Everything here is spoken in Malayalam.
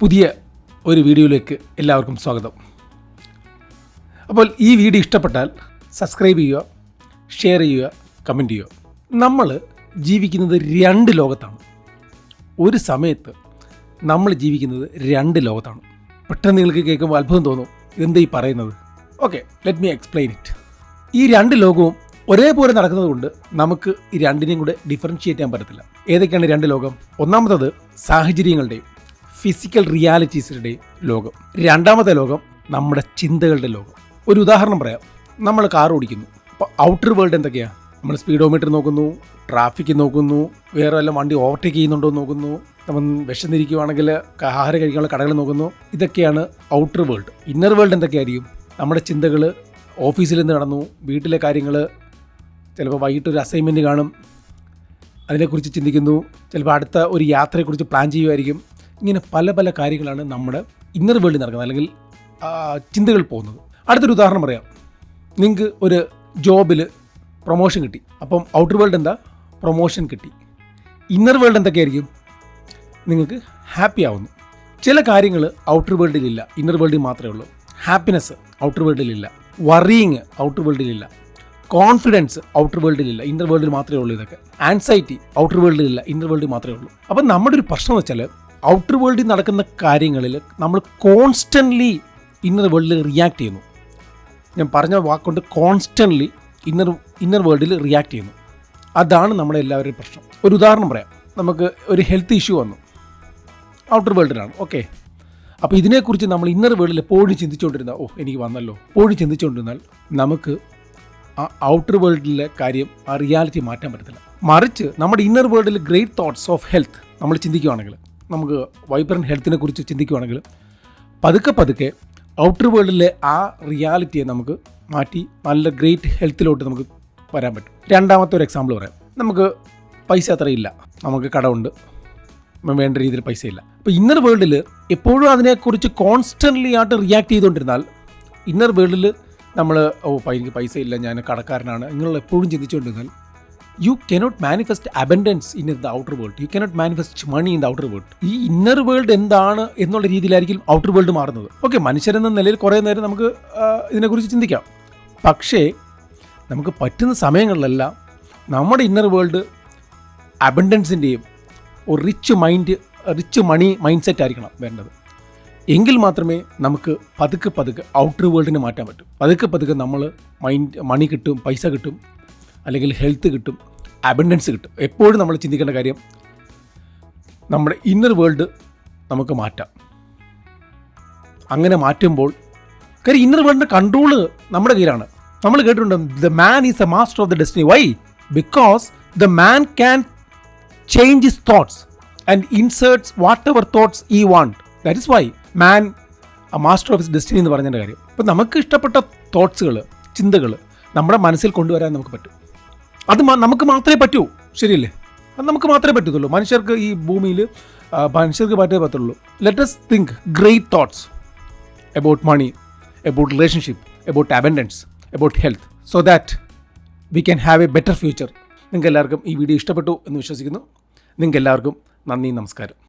പുതിയ ഒരു വീഡിയോയിലേക്ക് എല്ലാവർക്കും സ്വാഗതം. അപ്പോൾ ഈ വീഡിയോ ഇഷ്ടപ്പെട്ടാൽ സബ്സ്ക്രൈബ് ചെയ്യുക ഷെയർ ചെയ്യുക കമന്റ് ചെയ്യുക. നമ്മൾ ജീവിക്കുന്നത് രണ്ട് ലോകത്താണ്. ഒരു സമയത്ത് നമ്മൾ ജീവിക്കുന്നത് രണ്ട് ലോകത്താണ്. പെട്ടെന്ന് നിങ്ങൾക്ക് കേൾക്കുമ്പോൾ അത്ഭുതം തോന്നും എന്താ ഈ പറയുന്നത്? Okay let me explain it ഈ രണ്ട് ലോകവും ഒരേപോലെ നടക്കുന്നത് കൊണ്ട് നമുക്ക് ഈ രണ്ടിനെയും കൂടെ ഡിഫറൻഷിയേറ്റ് ചെയ്യാൻ പറ്റത്തില്ല. ഏതൊക്കെയാണ് രണ്ട് ലോകം? ഒന്നാമത്തത് സാഹചര്യങ്ങളുടെയും ഫിസിക്കൽ റിയാലിറ്റീസിന്റെ ലോകം. രണ്ടാമത്തെ ലോകം നമ്മുടെ ചിന്തകളുടെ ലോകം. ഒരു ഉദാഹരണം പറയാം. നമ്മൾ കാർ ഓടിക്കുന്നു. അപ്പോൾ ഔട്ടർ വേൾഡ് എന്തൊക്കെയാണ് നമ്മൾ സ്പീഡോമീറ്റർ നോക്കുന്നു ട്രാഫിക് നോക്കുന്നു വേറെ വല്ല വണ്ടി ഓവർടേക്ക് ചെയ്യുന്നുണ്ടോ നോക്കുന്നു നമ്മൾ വിശന്നിരിക്കുവാണെങ്കിൽ ആഹാരം കഴിക്കാനുള്ള കടകൾ നോക്കുന്നു. ഇതൊക്കെയാണ് ഔട്ടർ വേൾഡ് ഇന്നർ വേൾഡ് എന്തൊക്കെയായിരിക്കും? നമ്മുടെ ചിന്തകൾ ഓഫീസിൽ നിന്ന് നടന്നു വീട്ടിലെ കാര്യങ്ങൾ ചിലപ്പോൾ വൈകിട്ട് ഒരു അസൈൻമെന്റ് കാണും. അതിനെക്കുറിച്ച് ചിന്തിക്കുന്നു. ചിലപ്പോൾ അടുത്ത ഒരു യാത്രയെക്കുറിച്ച് പ്ലാൻ ചെയ്യുമായിരിക്കും. ഇങ്ങനെ പല പല കാര്യങ്ങളാണ് നമ്മുടെ ഇന്നർ വേൾഡിൽ നടക്കുന്നത്. അല്ലെങ്കിൽ ചിന്തകൾ പോകുന്നത്. അടുത്തൊരു ഉദാഹരണം പറയാം. നിങ്ങൾക്ക് ഒരു ജോബിൽ പ്രൊമോഷൻ കിട്ടി. അപ്പം ഔട്ടർ വേൾഡ് എന്താ? പ്രൊമോഷൻ കിട്ടി. ഇന്നർ വേൾഡ് എന്തൊക്കെയായിരിക്കും? നിങ്ങൾക്ക് ഹാപ്പി ആവുന്നു. ചില കാര്യങ്ങൾ ഔട്ടർ വേൾഡിലില്ല ഇന്നർ വേൾഡിൽ മാത്രമേ ഉള്ളൂ. ഹാപ്പിനെസ് ഔട്ടർ വേൾഡിലില്ല വറിയിങ് ഔട്ടർ വേൾഡിലില്ല കോൺഫിഡൻസ് ഔട്ടർ വേൾഡിലില്ല ഇന്നർ വേൾഡിൽ മാത്രമേ ഉള്ളൂ ഇതൊക്കെ. ആൻസൈറ്റി ഔട്ടർ വേൾഡിലില്ല ഇന്നർ വേൾഡിൽ മാത്രമേ ഉള്ളൂ. അപ്പം നമ്മുടെ ഒരു പ്രശ്നം എന്ന് വെച്ചാൽ ഔട്ടർ വേൾഡിൽ നടക്കുന്ന കാര്യങ്ങളിൽ നമ്മൾ കോൺസ്റ്റന്റ്ലി ഇന്നർ വേൾഡിൽ റിയാക്ട് ചെയ്യുന്നു. ഞാൻ പറഞ്ഞ വാക്കുകൊണ്ട് കോൺസ്റ്റന്റ്ലി ഇന്നർ ഇന്നർ വേൾഡിൽ റിയാക്ട് ചെയ്യുന്നു. അതാണ് നമ്മുടെ എല്ലാവരുടെയും പ്രശ്നം. ഒരു ഉദാഹരണം പറയാം. നമുക്ക് ഒരു ഹെൽത്ത് ഇഷ്യൂ വന്നു. ഔട്ടർ വേൾഡിലാണ്. ഓക്കെ അപ്പോൾ ഇതിനെക്കുറിച്ച് നമ്മൾ ഇന്നർ വേൾഡിൽ എപ്പോഴും ചിന്തിച്ചുകൊണ്ടിരുന്ന ഓ എനിക്ക് വന്നല്ലോ. എപ്പോഴും ചിന്തിച്ചുകൊണ്ടിരുന്നാൽ നമുക്ക് ആ ഔട്ടർ വേൾഡിലെ കാര്യം ആ റിയാലിറ്റി മാറ്റാൻ പറ്റത്തില്ല. മറിച്ച് നമ്മുടെ ഇന്നർ വേൾഡിൽ ഗ്രേറ്റ് തോട്ട്സ് ഓഫ് ഹെൽത്ത് നമ്മൾ ചിന്തിക്കുകയാണെങ്കിൽ നമുക്ക് വൈബ്രന്റ് ഹെൽത്തിനെ കുറിച്ച് ചിന്തിക്കുകയാണെങ്കിൽ പതുക്കെ പതുക്കെ ഔട്ടർ വേൾഡിലെ ആ റിയാലിറ്റിയെ നമുക്ക് മാറ്റി നല്ല ഗ്രേറ്റ് ഹെൽത്തിലോട്ട് നമുക്ക് വരാൻ പറ്റും. രണ്ടാമത്തെ ഒരു എക്സാമ്പിൾ പറയാം. നമുക്ക് പൈസ അത്രയില്ല. നമുക്ക് കടമുണ്ട്. വേണ്ട രീതിയിൽ പൈസ ഇല്ല അപ്പോൾ ഇന്നർ വേൾഡിൽ എപ്പോഴും അതിനെക്കുറിച്ച് കോൺസ്റ്റന്റ്ലി ആയിട്ട് റിയാക്ട് ചെയ്തുകൊണ്ടിരുന്നാൽ ഇന്നർ വേൾഡിൽ നമ്മൾ ഓ എനിക്ക് പൈസ ഇല്ല ഞാൻ കടക്കാരനാണ്. ഇങ്ങനെയുള്ള എപ്പോഴും ചിന്തിച്ചുകൊണ്ടിരുന്നാൽ you cannot manifest abundance in the outer world you cannot manifest money in the outer world ഈ ഇന്നർ വേൾഡ് എന്താണ് എന്നുള്ള രീതിയിലായിരിക്കും ഔട്ടർ വേൾഡ് മാറുന്നത്. ഓക്കെ മനുഷ്യരെന്ന നിലയിൽ കുറേ നേരം നമുക്ക് ഇതിനെക്കുറിച്ച് ചിന്തിക്കാം. പക്ഷേ നമുക്ക് പറ്റുന്ന സമയങ്ങളിലെല്ലാം നമ്മുടെ ഇന്നർ വേൾഡ് അബൻഡൻസിന്റെയും ഒരു rich mind rich money mindset ആയിരിക്കണം വേണ്ടത്. എങ്കിൽ മാത്രമേ നമുക്ക് പതുക്കെ പതുക്കെ ഔട്ടർ വേൾഡിനെ മാറ്റാൻ പറ്റൂ. പതുക്കെ പതുക്കെ നമ്മൾ മൈൻഡ് മണി കിട്ടും പൈസ കിട്ടും. അല്ലെങ്കിൽ ഹെൽത്ത് കിട്ടും അബൻഡൻസ് കിട്ടും. എപ്പോഴും നമ്മൾ ചിന്തിക്കേണ്ട കാര്യം നമ്മുടെ ഇന്നർ വേൾഡ് നമുക്ക് മാറ്റാം. അങ്ങനെ മാറ്റുമ്പോൾ കാര്യം ഇന്നർ വേൾഡിന്റെ കൺട്രോൾ നമ്മുടെ കയ്യിലാണ്. നമ്മൾ കേട്ടിട്ടുണ്ട് the man is a master of the destiny why because the man can change his thoughts and inserts whatever thoughts he want that is why man a master of his destiny എന്ന് പറഞ്ഞതിന്റെ കാര്യം. അപ്പോൾ നമുക്ക് ഇഷ്ടപ്പെട്ട തോട്ട്സുകൾ ചിന്തകൾ നമ്മുടെ മനസ്സിൽ കൊണ്ടുവരാൻ നമുക്ക് പറ്റും. അത് നമുക്ക് മാത്രമേ പറ്റൂ. ശരിയല്ലേ? അത് നമുക്ക് മാത്രമേ പറ്റത്തുള്ളൂ. മനുഷ്യർക്ക് ഈ ഭൂമിയിൽ മനുഷ്യർക്ക് പറ്റേ പറ്റുള്ളൂ let's think great thoughts about money about relationship about abundance about health so that we can have a better future നിങ്ങൾക്ക് എല്ലാവർക്കും ഈ വീഡിയോ ഇഷ്ടപ്പെട്ടു എന്ന് വിശ്വസിക്കുന്നു. നിങ്ങൾക്ക് എല്ലാവർക്കും നന്ദി നമസ്കാരം.